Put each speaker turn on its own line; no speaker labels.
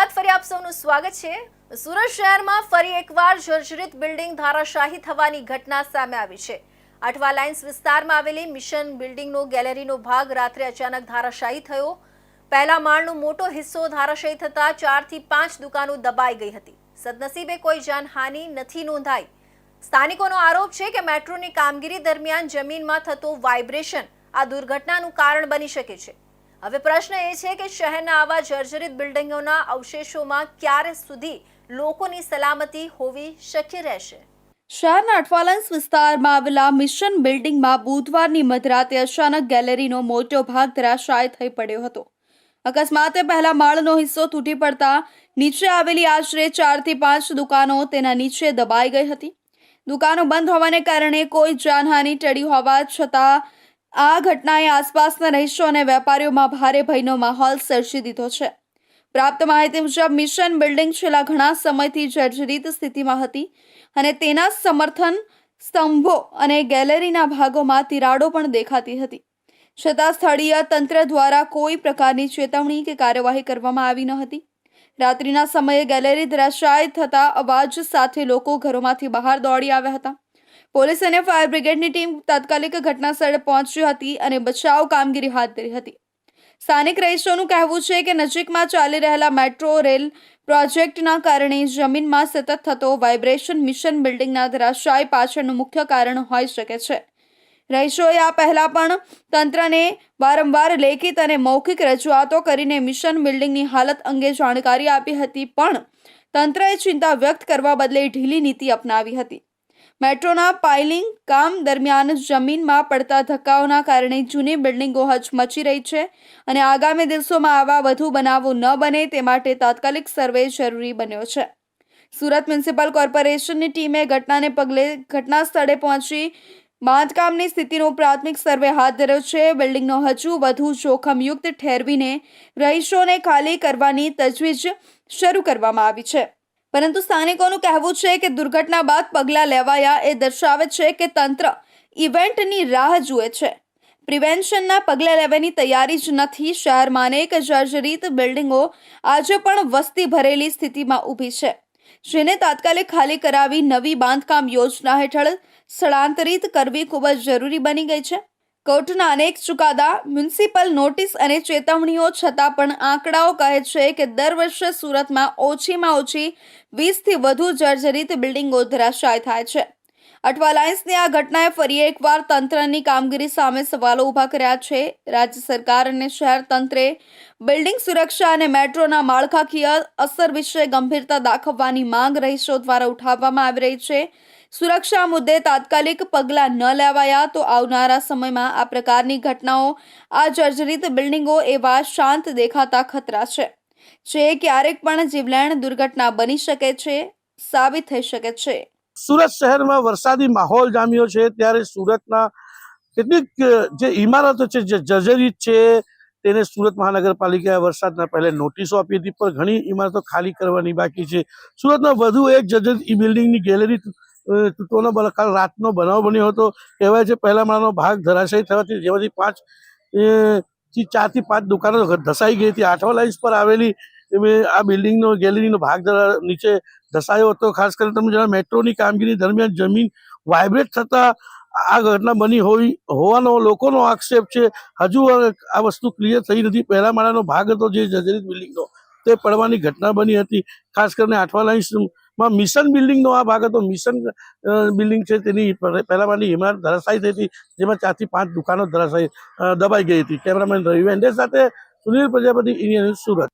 બાદ ફરી આપ સૌનું સ્વાગત છે. સુરત શહેરમાં ફરી એકવાર જર્જરિત બિલ્ડિંગ ધારાશાહી થવાની ઘટના સામે આવી છે. આઠવા લાઇન્સ વિસ્તારમાં આવેલી મિશન બિલ્ડિંગનો ગેલેરીનો ભાગ રાત્રે અચાનક ધારાશાહી થયો. પહેલા માળનો મોટો હિસ્સો ધારાશાહી થતા ચારથી પાંચ દુકાનો દબાઈ ગઈ હતી. સદનસીબે કોઈ જાનહાનિ નથી નોંધાઈ. સ્થાનિકોનો આરોપ છે કે મેટ્રોની કામગીરી દરમિયાન જમીનમાં થતો વાઇબ્રેશન આ દુર્ઘટનાનું કારણ બની શકે છે. હવે પ્રશ્ન એ છે કે શહેરના આવા જર્જરિત બિલ્ડિંગોના અવશેષોમાં ક્યારે સુધી લોકોની સલામતી હોવી શક્ય રહેશે?
શહેરના અઠવાલંસ વિસ્તારમાં આવેલા મિશન બિલ્ડિંગમાં બુધવારની મધરાતે અચાનક ગેલેરીનો મોટો ભાગ ધરાશાય થઈ પડ્યો હતો. અકસ્માતે પહેલા માળનો હિસ્સો તૂટી પડતા નીચે આવેલી આશરે ચારથી પાંચ દુકાનો તેના નીચે દબાઈ ગઈ હતી. દુકાનો બંધ હોવાને કારણે કોઈ જાનહાનિ ટળી હોવા છતાં આ ઘટનાએ આસપાસના રહીશો અને વેપારીઓમાં ભારે ભયનો માહોલ સર્જી દીધો છે. પ્રાપ્ત માહિતી મુજબ, મિશન બિલ્ડિંગ છેલ્લા ઘણા સમયથી જર્જરિત સ્થિતિમાં હતી અને તેના સમર્થન સ્તંભો અને ગેલેરીના ભાગોમાં તિરાડો પણ દેખાતી હતી. છતાં સ્થળીય તંત્ર દ્વારા કોઈ પ્રકારની ચેતવણી કે કાર્યવાહી કરવામાં આવી ન હતી. રાત્રિના સમયે ગેલેરી ધરાશાય થતા અવાજ સાથે લોકો ઘરોમાંથી બહાર દોડી આવ્યા હતા. પોલીસ અને ફાયર બ્રિગેડની ટીમ તાત્કાલિક ઘટના સ્થળે પહોંચી હતી અને બચાવ કામગીરી હાથ ધરી હતી. સ્થાનિક રહીશોનું કહેવું છે કે નજીકમાં ચાલી રહેલા મેટ્રો રેલ પ્રોજેક્ટના કારણે જમીનમાં સતત થતો વાઇબ્રેશન મિશન બિલ્ડિંગના ધરાશાય પાછળનું મુખ્ય કારણ હોઈ શકે છે. રહીશોએ આ પહેલા પણ તંત્રને વારંવાર લેખિત અને મૌખિક રજૂઆતો કરીને મિશન બિલ્ડિંગની હાલત અંગે જાણકારી આપી હતી, પણ તંત્રએ ચિંતા વ્યક્ત કરવા બદલે ઢીલી નીતિ અપનાવી હતી. મેટ્રોના પાઇલિંગ કામ દરમિયાન જમીનમાં પડતા ધક્કાઓના કારણે જૂની બિલ્ડિંગો હચમચી રહી છે અને આગામી દિવસોમાં આવા વધુ બનાવો ન બને તે માટે તાત્કાલિક સર્વે જરૂરી બન્યો છે. સુરત મ્યુનિસિપલ કોર્પોરેશનની ટીમે ઘટનાને પગલે ઘટના સ્થળે પહોંચી બાંધકામની સ્થિતિનો પ્રાથમિક સર્વે હાથ ધર્યો છે. બિલ્ડિંગનો હજુ વધુ જોખમયુક્ત ઠેરવીને રહીશોને ખાલી કરવાની તજવીજ શરૂ કરવામાં આવી છે. પરંતુ સ્થાનિકોનું કહેવું છે કે દુર્ઘટના બાદ પગલાં લેવાયા એ દર્શાવે છે કે તંત્ર ઇવેન્ટની રાહ જુએ છે. પ્રિવેન્શનના પગલાં લેવાની તૈયારી જ નથી. શહેરમાં અનેક જર્જરિત બિલ્ડિંગો આજે પણ વસ્તી ભરેલી સ્થિતિમાં ઊભી છે. જેને તાત્કાલિક ખાલી કરાવી નવી બાંધકામ યોજના હેઠળ સ્થળાંતરિત કરવી ખૂબ જ જરૂરી બની ગઈ છે. કોર્ટના અનેક ચુકાદા, મ્યુનિસિપલ નોટિસ અને ચેતવણીઓ છતાં પણ આંકડાઓ કહે છે કે દર વર્ષે સુરતમાં ઓછીમાં ઓછી વીસથી વધુ જર્જરિત બિલ્ડિંગો ધરાશાય થાય છે. અઠવા લાઇન્સની આ ઘટનાએ ફરી એકવાર તંત્રની કામગીરી સામે સવાલો ઊભા કર્યા છે. રાજ્ય સરકાર અને શહેર તંત્રે બિલ્ડિંગ સુરક્ષા અને મેટ્રોના માળખાકીય અસર વિશે ગંભીરતા દાખવવાની માંગ રહીશો દ્વારા ઉઠાવવામાં આવી રહી છે. સુરક્ષા મુદ્દે તાત્કાલિક પગલાં ન લેવાયા તો આવનારા સમયમાં આ પ્રકારની ઘટનાઓ આ જર્જરિત બિલ્ડિંગો એવા શાંત દેખાતા ખતરા છે, જે ક્યારેક પણ જીવલેણ દુર્ઘટના બની શકે છે, સાબિત થઈ શકે છે.
સુરત શહેરમાં વરસાદી માહોલ જામ્યો છે. ત્યારે સુરતના કેટલીક જે ઇમારતો છે, જે જર્જરિત છે, તેને સુરત મહાનગરપાલિકાએ વરસાદના પહેલે નોટિસો આપી હતી, પણ ઘણી ઇમારતો ખાલી કરવાની બાકી છે. સુરતમાં વધુ એક જર્જરિત બિલ્ડિંગની ગેલેરી તૂટવાનો કાલ રાતનો બનાવ બન્યો હતો. કહેવાય છે પહેલા માળાનો ભાગ ધરાશાયી થવાથી જેમાંથી પાંચથી ચારથી પાંચ દુકાનો ધસાઈ ગઈ હતી. આઠવા લાઇન્સ પર આવેલી એમાં આ બિલ્ડિંગનો ગેલેરીનો ભાગ જરા નીચે ધસાયો હતો. ખાસ કરીને તમે જરા મેટ્રોની કામગીરી દરમિયાન જમીન વાઇબ્રેટ થતા આ ઘટના બની હોવી હોવાનો લોકોનો આક્ષેપ છે. હજુ આ વસ્તુ ક્લિયર થઈ નથી. પહેલા માળાનો ભાગ હતો જે જર્જરિત બિલ્ડિંગનો તે પડવાની ઘટના બની હતી. ખાસ કરીને આઠવા લાઇન્સમાં મિશન બિલ્ડિંગનો આ ભાગ હતો. મિશન બિલ્ડિંગ છે તેની પહે- પહેલા માળની ઇમારત ધરાશાયી થઈ હતી. જેમાં ચારથી પાંચ દુકાનો ધરાશાયી દબાઈ ગઈ હતી. કેમેરામેન રવિ વેન્ડે સાથે સુનિલ પ્રજાપતિ ઇન્ડિયન સુરત.